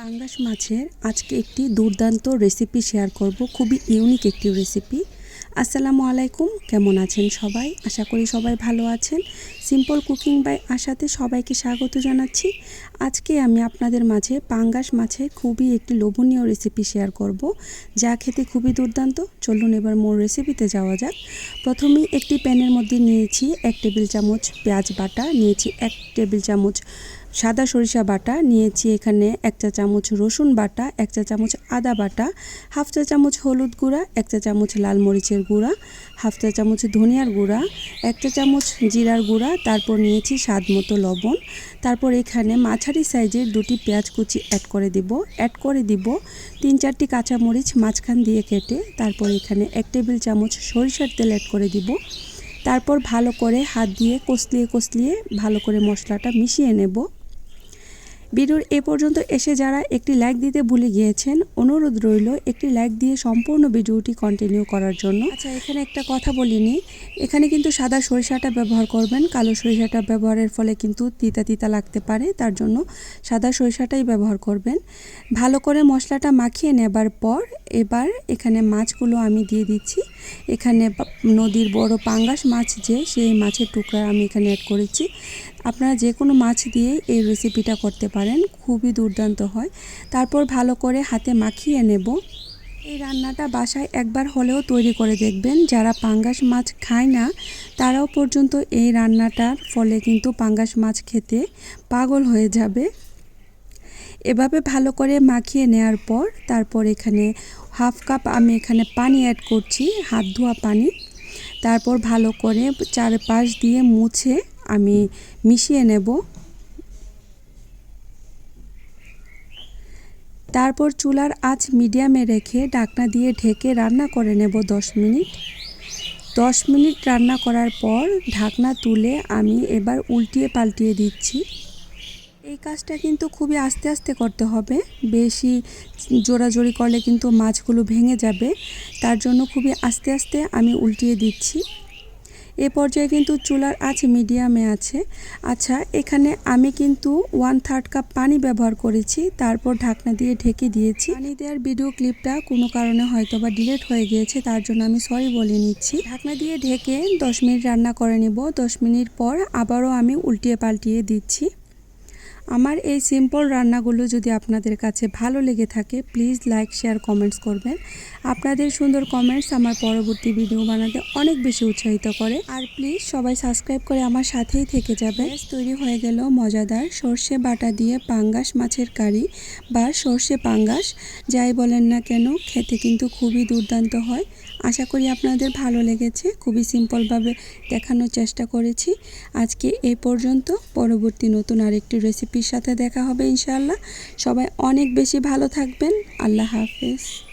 পাঙ্গাস মাছের আজকে একটি দুর্দান্ত রেসিপি শেয়ার করব। খুবই ইউনিক একটি রেসিপি আসসালামু আলাইকুম, কেমন আছেন সবাই? আশা করি সবাই ভালো আছেন। সিম্পল কুকিং বাই আশাতে সবাইকে স্বাগত জানাচ্ছি। আজকে আমি আপনাদের মাঝে পাঙ্গাস মাছের খুবই একটি লোভনীয় রেসিপি শেয়ার করব, যা খেতে খুবই দুর্দান্ত। চলুন এবার মোর রেসিপিতে যাওয়া যাক। প্রথমেই একটি প্যানের মধ্যে নিয়েছি এক টেবিল চামচ পেঁয়াজ বাটা, নিয়েছি এক টেবিল চামচ সাদা সরিষা বাটা, নিয়েছি এখানে এক চা চামচ রসুন বাটা, এক চা চামচ আদা বাটা, হাফ চা চামচ হলুদ গুঁড়া, এক চা চামচ লাল মরিচের গুঁড়া, হাফ চা চামচ ধনিয়ার গুঁড়া, এক চা চামচ জিরার গুঁড়া, তারপর নিয়েছি স্বাদ মতো লবণ। তারপর এখানে মাঝারি সাইজের দুটি পেঁয়াজ কুচি অ্যাড করে দিব। অ্যাড করে দিব তিন চারটি কাঁচামরিচ মাঝখান দিয়ে কেটে, তারপর এখানে এক টেবিল চামচ সরিষার তেল অ্যাড করে দিব। তারপর ভালো করে হাত দিয়ে কষলিয়ে কষলিয়ে ভালো করে মশলাটা মিশিয়ে নেব। ভিডিওর এ পর্যন্ত এসে যারা একটি লাইক দিতে ভুলে গিয়েছেন অনুরোধ রইল একটি লাইক দিয়ে সম্পূর্ণ ভিডিওটি কন্টিনিউ করার জন্য। আচ্ছা এখানে একটা কথা বলিনি। এখানে কিন্তু সাদা সরিষাটা ব্যবহার করবেন কালো সরিষাটা ব্যবহারের ফলে কিন্তু তিতা তিতা লাগতে পারে তার জন্য সাদা সরিষাটাই ব্যবহার করবেন। ভালো করে মশলাটা মাখিয়ে নেবার পর এবার এখানে মাছগুলো আমি দিয়ে দিচ্ছি। এখানে নদীর বড় পাঙ্গাস মাছ যে, সেই মাছের টুকরা আমি এখানে অ্যাড করেছি। আপনারা যে কোনো মাছ দিয়ে এই রেসিপিটা করতে পারেন, খুবই দুর্দান্ত হয়। তারপর ভালো করে হাতে মাখিয়ে নেব। এই রান্নাটা বাসায় একবার হলেও তৈরি করে দেখবেন। যারা পাঙ্গাস মাছ খায় না, তারাও পর্যন্ত এই রান্নাটার ফলে কিন্তু পাঙ্গাস মাছ খেতে পাগল হয়ে যাবে। এভাবে ভালো করে মাখিয়ে নেওয়ার পর তারপর এখানে হাফ কাপ আমি এখানে পানি অ্যাড করছি, হাত ধোয়া পানি। তারপর ভালো করে চারপাশ দিয়ে মুছে আমি মিশিয়ে নেব। তারপর চুলার আঁচ মিডিয়ামে রেখে ডাকনা দিয়ে ঢেকে রান্না করে নেব দশ মিনিট। দশ মিনিট রান্না করার পর ঢাকনা তুলে আমি এবার উল্টিয়ে পাল্টিয়ে দিচ্ছি। এই কাজটা কিন্তু খুবই আস্তে আস্তে করতে হবে। বেশি জোরাজোরি করলে কিন্তু মাছগুলো ভেঙে যাবে। তার জন্য খুবই আস্তে আস্তে আমি উল্টিয়ে দিচ্ছি। এ পর্যায়ে কিন্তু চুলার আঁচ মিডিয়ামে আছে। আচ্ছা এখানে আমি কিন্তু ওয়ান থার্ড কাপ পানি ব্যবহার করেছি। তারপর ঢাকনা দিয়ে ঢেকে দিয়েছি। পানি দেওয়ার ভিডিও ক্লিপটা কোনো কারণে হয়তো বা ডিলেট হয়ে গিয়েছে, তার জন্য আমি সরি বলে নিচ্ছি। ঢাকনা দিয়ে ঢেকে দশ মিনিট রান্না করে নিব। দশ মিনিট পর আবারও আমি উল্টিয়ে পাল্টিয়ে দিচ্ছি। আমার এই সিম্পল রান্নাগুলো যদি আপনাদের কাছে ভালো লেগে থাকে প্লিজ লাইক শেয়ার কমেন্টস করবেন। আপনাদের সুন্দর কমেন্টস আমার পরবর্তী ভিডিও বানাতে অনেক বেশি উৎসাহিত করে। আর প্লিজ সবাই সাবস্ক্রাইব করে আমার সাথেই থেকে যাবে। তৈরি হয়ে গেল মজাদার সর্ষে বাটা দিয়ে পাঙ্গাস মাছের কারি বা সর্ষে পাঙ্গাস। যাই বলেন না কেন, খেতে কিন্তু খুবই দুর্দান্ত হয়। আশা করি আপনাদের ভালো লেগেছে। খুবই সিম্পলভাবে দেখানোর চেষ্টা করেছি। আজকে এই পর্যন্ত। পরবর্তী নতুন আরেকটি সাথে দেখা হবে ইনশাল্লাহ সবাই অনেক বেশি ভালো থাকবেন। আল্লাহ হাফেজ।